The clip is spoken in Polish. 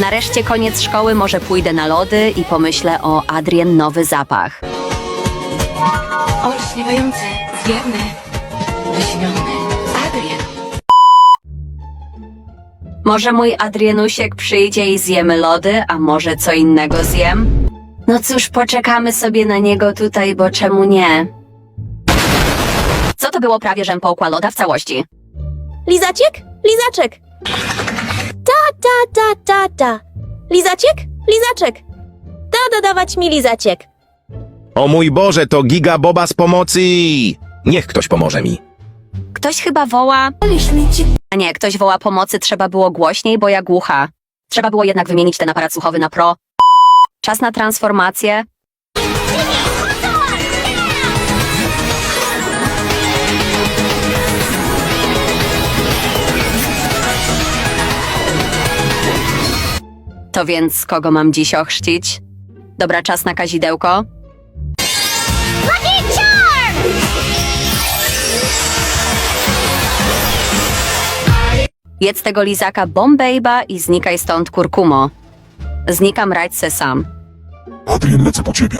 Nareszcie koniec szkoły, może pójdę na lody i pomyślę o Adrien nowy zapach. Olśniewający, zjemny, wyśniony. Adrien. Może mój Adrienusiek przyjdzie i zjemy lody, a może co innego zjem? No cóż, poczekamy sobie na niego tutaj, bo czemu nie? Co to było prawie, żem połkła loda w całości? Lizaciek? Lizaczek! Ta, ta, ta, ta, ta. Lizaciek? Lizaczek! Da, dodawać mi lizaciek. O mój Boże, to Giga Boba z pomocy! Niech ktoś pomoże mi. Ktoś chyba woła... A nie, ktoś woła pomocy, trzeba było głośniej, bo ja głucha. Trzeba było jednak wymienić ten aparat słuchowy na pro. Czas na transformację. To więc kogo mam dziś ochrzcić? Dobra, czas na kazidełko. Jedz tego lizaka Bombejba i znikaj stąd kurkumo. Znikam radź se sam. Adrien, lecę po ciebie.